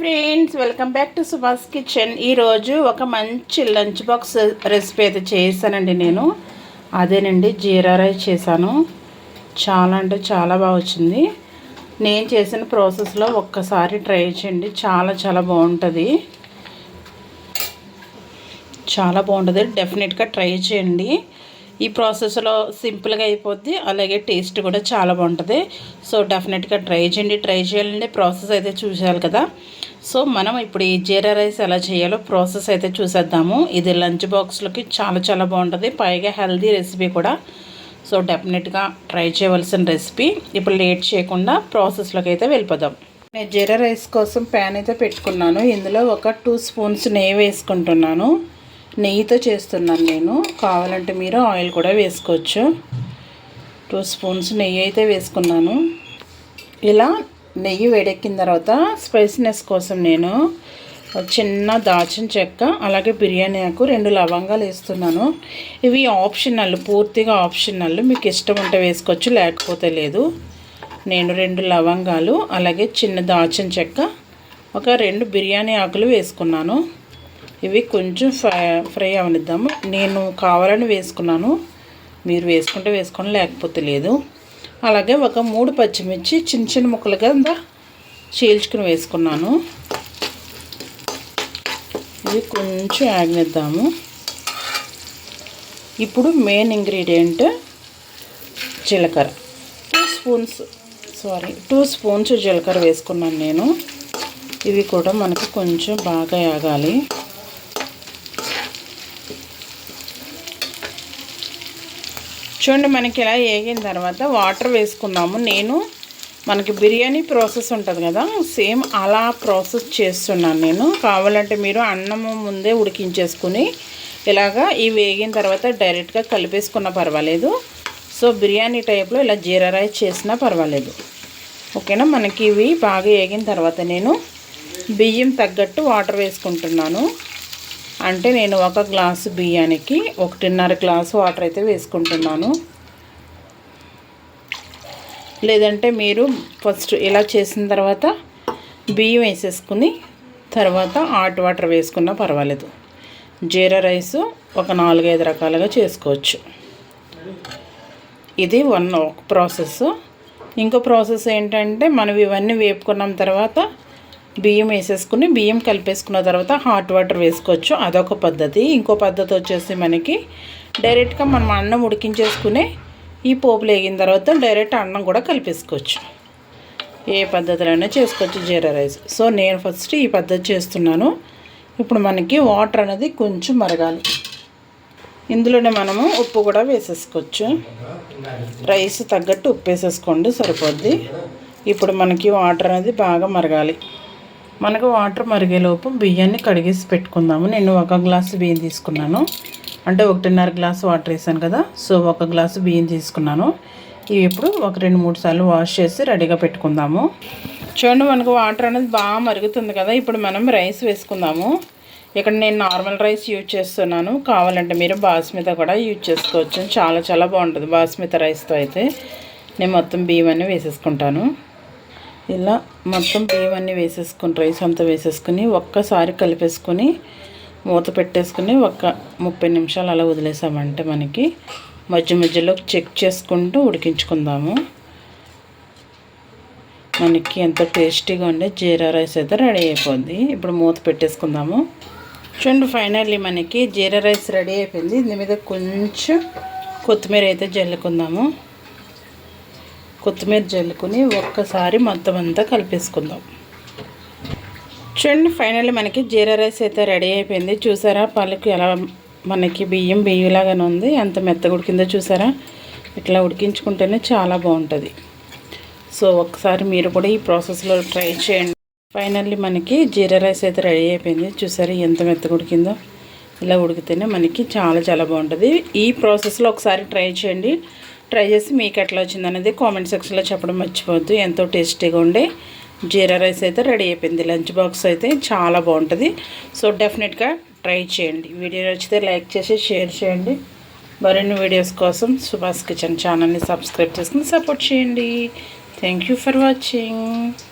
Friends welcome back to Subhash kitchen ఈరోజు ఒక మంచి లంచ్ బాక్స్ రెసిపీ అయితే చేశానండి నేను. అదేనండి జీరా రైస్ చేశాను. చాలా అంటే చాలా బాగా వచ్చింది. నేను చేసిన ప్రాసెస్లో ఒక్కసారి ట్రై చేయండి. చాలా చాలా బాగుంటుంది. చాలా బాగుంటుంది. డెఫినెట్గా ట్రై చేయండి. ఈ ప్రాసెస్లో సింపుల్గా అయిపోద్ది. అలాగే టేస్ట్ కూడా చాలా బాగుంటుంది. సో డెఫినెట్గా ట్రై చేయండి. ట్రై చేయాలండి ప్రాసెస్ అయితే చూసేయాలి కదా. సో మనం ఇప్పుడు ఈ జీరా రైస్ ఎలా చేయాలో ప్రాసెస్ అయితే చూసేద్దాము. ఇది లంచ్ బాక్స్లోకి చాలా చాలా బాగుంటుంది. పైగా హెల్దీ రెసిపీ కూడా. సో డెఫినెట్గా ట్రై చేయవలసిన రెసిపీ. ఇప్పుడు లేట్ చేయకుండా ప్రాసెస్లోకి అయితే వెళ్ళిపోదాం. నేను జీరా రైస్ కోసం ప్యాన్ అయితే పెట్టుకున్నాను. ఇందులో ఒక టూ స్పూన్స్ నెయ్యి వేసుకుంటున్నాను. నెయ్యితో చేస్తున్నాను నేను. కావాలంటే మీరు ఆయిల్ కూడా వేసుకోవచ్చు. టూ స్పూన్స్ నెయ్యి అయితే వేసుకున్నాను. ఇలా నెయ్యి వేడెక్కిన తర్వాత స్పైసీనెస్ కోసం నేను చిన్న దాచిన చెక్క అలాగే బిర్యానీ ఆకు రెండు లవంగాలు వేస్తున్నాను. ఇవి ఆప్షనల్ పూర్తిగా ఆప్షనల్. మీకు ఇష్టం ఉంటే వేసుకోవచ్చు లేకపోతే లేదు. నేను రెండు లవంగాలు అలాగే చిన్న దాచిన చెక్క ఒక రెండు బిర్యానీ ఆకులు వేసుకున్నాను. ఇవి కొంచెం ఫ్రై ఫ్రై అవనిద్దాము. నేను కావాలని వేసుకున్నాను. మీరు వేసుకుంటే వేసుకొని లేకపోతే లేదు. అలాగే ఒక మూడు పచ్చిమిర్చి చిన్న చిన్న ముక్కలుగా చీల్చుకుని వేసుకున్నాను. ఇవి కొంచెం ఆగనిద్దాము ఇప్పుడు మెయిన్ ఇంగ్రీడియంట్ జీలకర్ర. Two spoons sorry two spoons జీలకర్ర వేసుకున్నాను నేను. ఇవి కూడా మనకు కొంచెం బాగా ఆగాలి చూడండి మనకి ఇలా వేగిన తర్వాత వాటర్ వేసుకున్నాము నేను మనకి బిర్యానీ ప్రాసెస్ ఉంటుంది కదా సేమ్ అలా ప్రాసెస్ చేస్తున్నాను నేను. కావాలంటే మీరు అన్నము ముందే ఉడికించేసుకుని ఇలాగా ఈ వేగిన తర్వాత డైరెక్ట్గా కలిపేసుకున్న పర్వాలేదు. సో బిర్యానీ టైప్లో ఇలా జీరా రైస్ చేసినా పర్వాలేదు. ఓకేనా? మనకి ఇవి బాగా వేగిన తర్వాత నేను బియ్యం తగ్గట్టు వాటర్ వేసుకుంటున్నాను. అంటే నేను ఒక గ్లాసు బియ్యానికి ఒకటిన్నర గ్లాసు వాటర్ అయితే వేసుకుంటున్నాను. లేదంటే మీరు ఫస్ట్ ఇలా చేసిన తర్వాత బియ్యం వేసేసుకుని తర్వాత హాట్ వాటర్ వేసుకున్నా పర్వాలేదు. జీరా రైస్ ఒక నాలుగైదు రకాలుగా చేసుకోవచ్చు. ఇది వన్ ఒక ప్రాసెస్. ఇంకో ప్రాసెస్ ఏంటంటే మనం ఇవన్నీ వేపుకున్న తర్వాత బియ్యం వేసేసుకుని బియ్యం కలిపేసుకున్న తర్వాత హాట్ వాటర్ వేసుకోవచ్చు. అదొక పద్ధతి. ఇంకో పద్ధతి వచ్చేసి మనకి డైరెక్ట్గా మనం అన్నం ఉడికించేసుకుని ఈ పోపులు వేగిన తర్వాత డైరెక్ట్ అన్నం కూడా కలిపేసుకోవచ్చు. ఏ పద్ధతిలోనే చేసుకోవచ్చు జీరా రైస్. సో నేను ఫస్ట్ ఈ పద్ధతి చేస్తున్నాను. ఇప్పుడు మనకి వాటర్ అనేది కొంచెం మరగాలి. ఇందులోనే మనము ఉప్పు కూడా వేసేసుకోవచ్చు. రైస్ తగ్గట్టు ఉప్పు వేసేసుకోండి సరిపోద్ది. ఇప్పుడు మనకి వాటర్ అనేది బాగా మరగాలి. మనకు వాటర్ మరిగేలోపు బియ్యాన్ని కడిగేసి పెట్టుకుందాము. నేను ఒక గ్లాసు బియ్యం తీసుకున్నాను. అంటే ఒకటిన్నర గ్లాసు వాటర్ వేసాను కదా. సో ఒక గ్లాసు బియ్యం తీసుకున్నాను. ఇవి ఇప్పుడు ఒక రెండు మూడు సార్లు వాష్ చేసి రెడీగా పెట్టుకుందాము. చూడండి మనకు వాటర్ అనేది బాగా మరుగుతుంది కదా. ఇప్పుడు మనం రైస్ వేసుకుందాము. ఇక్కడ నేను నార్మల్ రైస్ యూజ్ చేస్తున్నాను. కావాలంటే మీరు బాస్మిత కూడా యూజ్ చేసుకోవచ్చు. చాలా చాలా బాగుంటుంది బాస్మిత రైస్తో అయితే. నేను మొత్తం బియ్యం అన్నీ వేసేసుకుంటాను. ఇలా మొత్తం బియ్యం అన్నీ వేసేసుకుని రైస్ అంతా వేసేసుకుని ఒక్కసారి కలిపేసుకొని మూత పెట్టేసుకుని ఒక ముప్పై నిమిషాలు అలా వదిలేసామంటే మనకి మధ్య మధ్యలో చెక్ చేసుకుంటూ ఉడికించుకుందాము. మనకి ఎంతో టేస్టీగా ఉండే జీరా రైస్ అయితే రెడీ అయిపోద్ది. ఇప్పుడు మూత పెట్టేసుకుందాము. చూడండి ఫైనల్లీ మనకి జీరా రైస్ రెడీ అయిపోయింది. దీని మీద కొంచెం కొత్తిమీర అయితే జల్లుకుందాము. కొత్తిమీర జల్లుకొని ఒక్కసారి మొత్తం అంతా కలిపేసుకుందాం. చూడండి ఫైనల్లీ మనకి జీరా రైస్ అయితే రెడీ అయిపోయింది. చూసారా పాలకు ఎలా మనకి బియ్యం బియ్యలాగానే ఉంది. ఎంత మెత్తగా ఉడికిందో చూసారా? ఇట్లా ఉడికించుకుంటేనే చాలా బాగుంటుంది. సో ఒకసారి మీరు కూడా ఈ ప్రాసెస్లో ట్రై చేయండి. ఫైనల్లీ మనకి జీరా రైస్ అయితే రెడీ అయిపోయింది. చూసారా ఎంత మెత్తగా ఉడికిందో? ఇలా ఉడికితేనే మనకి చాలా చాలా బాగుంటుంది. ఈ ప్రాసెస్లో ఒకసారి ట్రై చేయండి. ట్రై చేసి మీకు ఎట్లా వచ్చింది అనేది కామెంట్ సెక్షన్లో చెప్పడం మర్చిపోవద్దు. ఎంతో టేస్టీగా ఉండే జీరా రైస్ అయితే రెడీ అయిపోయింది. లంచ్ బాక్స్ అయితే చాలా బాగుంటుంది. సో డెఫినెట్గా ట్రై చేయండి. వీడియో నచ్చితే లైక్ చేసి షేర్ చేయండి. మరిన్ని వీడియోస్ కోసం సుభాష్ కిచెన్ ఛానల్ని సబ్స్క్రైబ్ చేసుకుని సపోర్ట్ చేయండి. Thank for watching